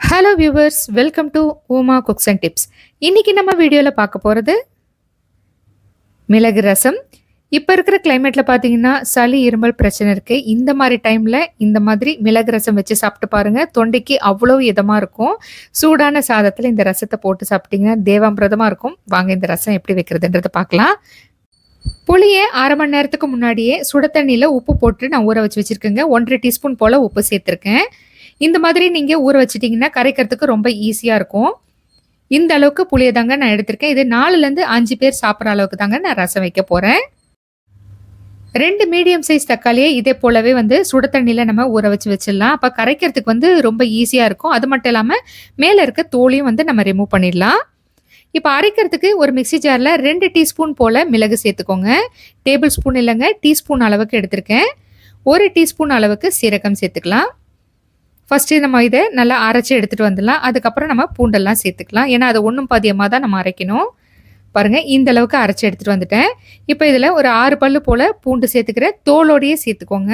Hello viewers welcome to Uma cooks and tips இன்றைக்கி நம்ம வீடியோவில் பார்க்க போகிறது மிளகு ரசம். இப்போ இருக்கிற கிளைமேட்டில் பார்த்தீங்கன்னா சளி இருமல் பிரச்சனை இருக்குது இந்த மாதிரி டைமில் இந்த மாதிரி மிளகு ரசம் வச்சு சாப்பிட்டு பாருங்கள் தொண்டைக்கு அவ்வளோ இதமாக இருக்கும். சூடான சாதத்தில் இந்த ரசத்தை போட்டு சாப்பிட்டீங்கன்னா தேவாம்பிரதமாக இருக்கும். வாங்க இந்த ரசம் எப்படி வைக்கிறதுன்றதை பார்க்கலாம். புளியை அரை மணி நேரத்துக்கு முன்னாடியே சுட தண்ணியில் உப்பு போட்டு நான் ஊற வச்சு வச்சுருக்கேங்க. ஒன்றரை டீஸ்பூன் போல் உப்பு சேர்த்துருக்கேன். இந்த மாதிரி நீங்கள் ஊற வச்சிட்டிங்கன்னா கரைக்கிறதுக்கு ரொம்ப ஈஸியாக இருக்கும். இந்த அளவுக்கு புளியை தாங்க நான் எடுத்திருக்கேன். இது நாலுலேருந்து அஞ்சு பேர் சாப்பிட்ற அளவுக்கு தாங்க நான் ரசம் வைக்க போகிறேன் ரெண்டு மீடியம் சைஸ் தக்காளியை இதே போலவே வந்து சுட தண்ணியில் நம்ம ஊற வச்சு வச்சிடலாம். அப்போ கரைக்கிறதுக்கு வந்து ரொம்ப ஈஸியாக இருக்கும். அது மட்டும் இல்லாமல் மேலே இருக்க தோலையும் வந்து நம்ம ரிமூவ் பண்ணிடலாம். இப்போ அரைக்கிறதுக்கு ஒரு மிக்சி ஜாரில் ரெண்டு டீஸ்பூன் போல் மிளகு சேர்த்துக்கோங்க. டேபிள் ஸ்பூன் இல்லைங்க டீஸ்பூன் அளவுக்கு எடுத்திருக்கேன். ஒரு டீஸ்பூன் அளவுக்கு சீரகம் சேர்த்துக்கலாம். ஃபஸ்ட்டு நம்ம இதை நல்லா அரைச்சி எடுத்துகிட்டு வந்துடலாம். அதுக்கப்புறம் நம்ம பூண்டெல்லாம் சேர்த்துக்கலாம். ஏன்னா அதை ஒன்றும் பாதியமாக தான் நம்ம அரைக்கணும். பாருங்கள் இந்த அளவுக்கு அரைச்சி எடுத்துகிட்டு வந்துட்டேன். இப்போ இதில் ஒரு ஆறு பல்லு போல் பூண்டு சேர்த்துக்கிறேன் தோலோடையே சேர்த்துக்கோங்க.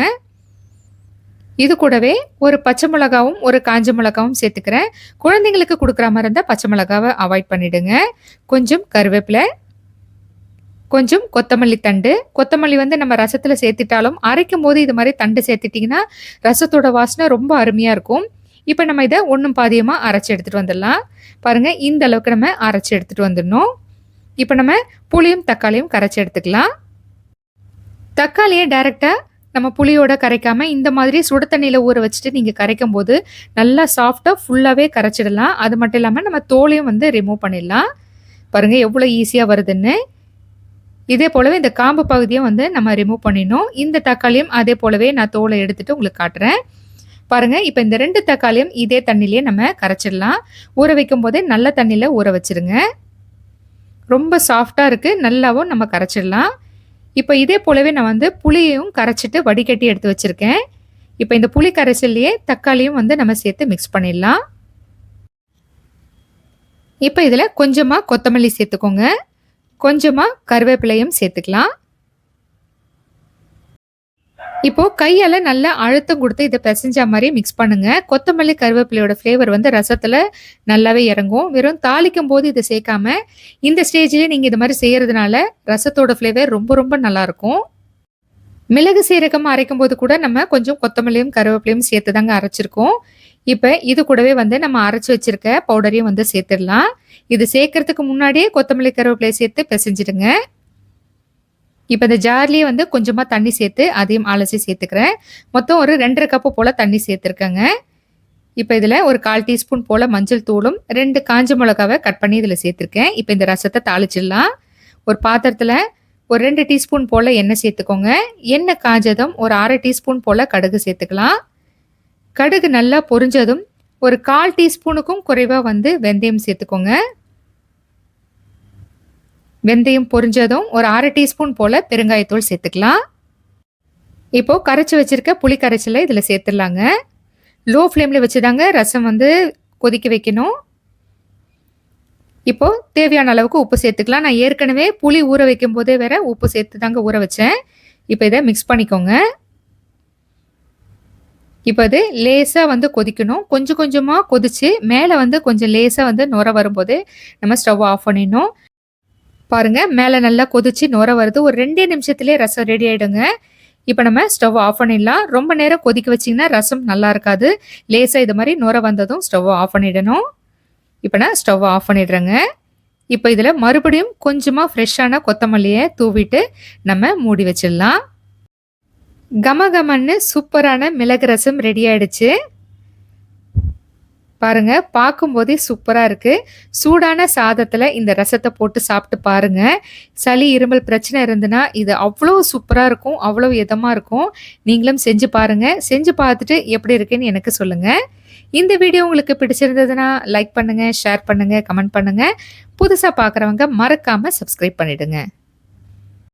இது கூடவே ஒரு பச்சை மிளகாவும் ஒரு காஞ்ச மிளகாவும் சேர்த்துக்கிறேன். குழந்தைங்களுக்கு கொடுக்குற மாதிரி இருந்தால் பச்சை மிளகாவை அவாய்ட் பண்ணிவிடுங்க கொஞ்சம் கருவேப்பிலை கொஞ்சம் கொத்தமல்லி தண்டு. கொத்தமல்லி வந்து நம்ம ரசத்தில் சேர்த்துட்டாலும் அரைக்கும் போது இது மாதிரி தண்டு சேர்த்துட்டிங்கன்னா ரசத்தோட வாசனை ரொம்ப அருமையாக இருக்கும். இப்போ நம்ம இதை ஒன்றும் பாதியமாக அரைச்சி எடுத்துகிட்டு வந்துடலாம். பாருங்கள் இந்த அளவுக்கு நம்ம அரைச்சி எடுத்துகிட்டு வந்துடணும். இப்போ நம்ம புளியும் தக்காளியும் கரைச்சி எடுத்துக்கலாம். தக்காளியை டைரெக்டாக நம்ம புளியோட கரைக்காமல் இந்த மாதிரி சுட தண்ணியில் ஊற வச்சுட்டு நீங்கள் கரைக்கும் போது நல்லா சாஃப்டாக ஃபுல்லாகவே கரைச்சிடலாம். அது மட்டும் இல்லாமல் நம்ம தோலையும் வந்து ரிமூவ் பண்ணிடலாம். பாருங்கள் எவ்வளோ ஈஸியாக வருதுன்னு. இதே போலவே இந்த காம்பு பகுதியை வந்து நம்ம ரிமூவ் பண்ணிடணும். இந்த தக்காளியும் அதே போலவே நான் தோலை எடுத்துகிட்டு உங்களுக்கு காட்டுறேன். பாருங்கள் இப்போ இந்த ரெண்டு தக்காளியும் இதே தண்ணிலேயே நம்ம கரைச்சிடலாம். ஊற வைக்கும் போதே நல்ல தண்ணியில் ஊற வச்சுருங்க. ரொம்ப சாஃப்டாக இருக்குது நல்லாவும் நம்ம கரைச்சிடலாம். இப்போ இதே போலவே நான் வந்து புளியையும் கரைச்சிட்டு வடிகட்டி எடுத்து வச்சுருக்கேன். இப்போ இந்த புளி கரைச்சல்லையே தக்காளியும் வந்து நம்ம சேர்த்து மிக்ஸ் பண்ணிடலாம். இப்போ இதில் கொஞ்சமாக கொத்தமல்லி சேர்த்துக்கோங்க. கொஞ்சமாக கருவேப்பிலையும் சேர்த்துக்கலாம். இப்போ கையால் நல்லா அழுத்தம் கொடுத்து இதை பிசைஞ்ச மாதிரி மிக்ஸ் பண்ணுங்க. கொத்தமல்லி கருவேப்பிலையோட ஃப்ளேவர் வந்து ரசத்தில் நல்லாவே இறங்கும். வெறும் தாளிக்கும் போது இதை சேர்க்காம இந்த ஸ்டேஜ்லேயே நீங்கள் இது மாதிரி செய்கிறதுனால ரசத்தோட ஃப்ளேவர் ரொம்ப ரொம்ப நல்லாயிருக்கும் மிளகு சீரகம் அரைக்கும் போது கூட நம்ம கொஞ்சம் கொத்தமல்லியும் கருவேப்பிலையும் சேர்த்து தாங்க அரைச்சிருக்கோம். இப்போ இது கூடவே வந்து நம்ம அரைச்சி வச்சிருக்க பவுடரையும் வந்து சேர்த்துடலாம். இது சேர்க்கறதுக்கு முன்னாடியே கொத்தமல்லி கருவேப்பிலையை சேர்த்து பிசைஞ்சிடுங்க. இப்போ இந்த ஜார்லேயே வந்து கொஞ்சமாக தண்ணி சேர்த்து அதையும் அலசி சேர்த்துக்கிறேன். மொத்தம் ஒரு ரெண்டரை கப்பு போல் தண்ணி சேர்த்துருக்கேங்க. இப்போ இதில் ஒரு கால் டீஸ்பூன் போல் மஞ்சள் தூளும் ரெண்டு காஞ்ச மிளகாவை கட் பண்ணி இதில் சேர்த்துருக்கேன். இப்போ இந்த ரசத்தை தாளிச்சிடலாம். ஒரு பாத்திரத்தில் ஒரு ரெண்டு டீஸ்பூன் போல் எண்ணெய் சேர்த்துக்கோங்க. எண்ணெய் காஞ்சதும் ஒரு அரை டீஸ்பூன் போல் கடுகு சேர்த்துக்கலாம். கடுகு நல்லா பொரிஞ்சதும் ஒரு கால் டீஸ்பூனுக்கும் குறைவாக வந்து வெந்தயம் சேர்த்துக்கோங்க. வெந்தயம் பொரிஞ்சதும் ஒரு அரை டீஸ்பூன் போல் பெருங்காயத்தூள் சேர்த்துக்கலாம். இப்போது கரைச்சி வச்சுருக்க புளி கரைச்சலை இதில் சேர்த்துடலாங்க. லோ ஃப்ளேமில் வச்சு தாங்க ரசம் வந்து கொதிக்க வைக்கணும். இப்போது தேவையான அளவுக்கு உப்பு சேர்த்துக்கலாம். நான் ஏற்கனவே புளி ஊற வைக்கும் போதே வேற உப்பு சேர்த்து தாங்க ஊற வச்சேன். இப்போ இதை மிக்ஸ் பண்ணிக்கோங்க. இப்போ அது லேசாக வந்து கொதிக்கணும். கொஞ்சம் கொஞ்சமாக கொதித்து மேலே வந்து கொஞ்சம் லேசாக வந்து நுர வரும்போது நம்ம ஸ்டவ் ஆஃப் பண்ணிடணும். பாருங்கள் மேலே நல்லா கொதிச்சு நுர வருது. ஒரு ரெண்டே நிமிஷத்துலேயே ரசம் ரெடி ஆகிடுங்க இப்போ நம்ம ஸ்டவ் ஆஃப் பண்ணிடலாம். ரொம்ப நேரம் கொதிக்க வச்சிங்கன்னா ரசம் நல்லா இருக்காது. லேசாக இது மாதிரி நுர வந்ததும் ஸ்டவ் ஆஃப் பண்ணிடணும். இப்போ நான் ஸ்டவ் ஆஃப் பண்ணிடுறேங்க. இப்போ இதில் மறுபடியும் கொஞ்சமாக ஃப்ரெஷ்ஷான கொத்தமல்லியை தூவிட்டு நம்ம மூடி வச்சிடலாம். கமகமன்னு சூப்பரான மிளகு ரசம் ரெடி ஆயிடுச்சு. பாருங்க பார்க்கும்போதே சூப்பராக இருக்குது சூடான சாதத்தில் இந்த ரசத்தை போட்டு சாப்பிட்டு பாருங்க. சளி இருமல் பிரச்சனை இருந்துன்னா இது அவ்வளோ சூப்பராக இருக்கும் அவ்வளோ இதமாக இருக்கும். நீங்களும் செஞ்சு பாருங்க. செஞ்சு பார்த்துட்டு எப்படி இருக்குன்னு எனக்கு சொல்லுங்கள் இந்த வீடியோ உங்களுக்கு பிடிச்சிருந்ததுன்னா லைக் பண்ணுங்கள் ஷேர் பண்ணுங்கள் கமெண்ட் பண்ணுங்கள் புதுசாக பார்க்குறவங்க மறக்காமல் சப்ஸ்கிரைப் பண்ணிவிடுங்க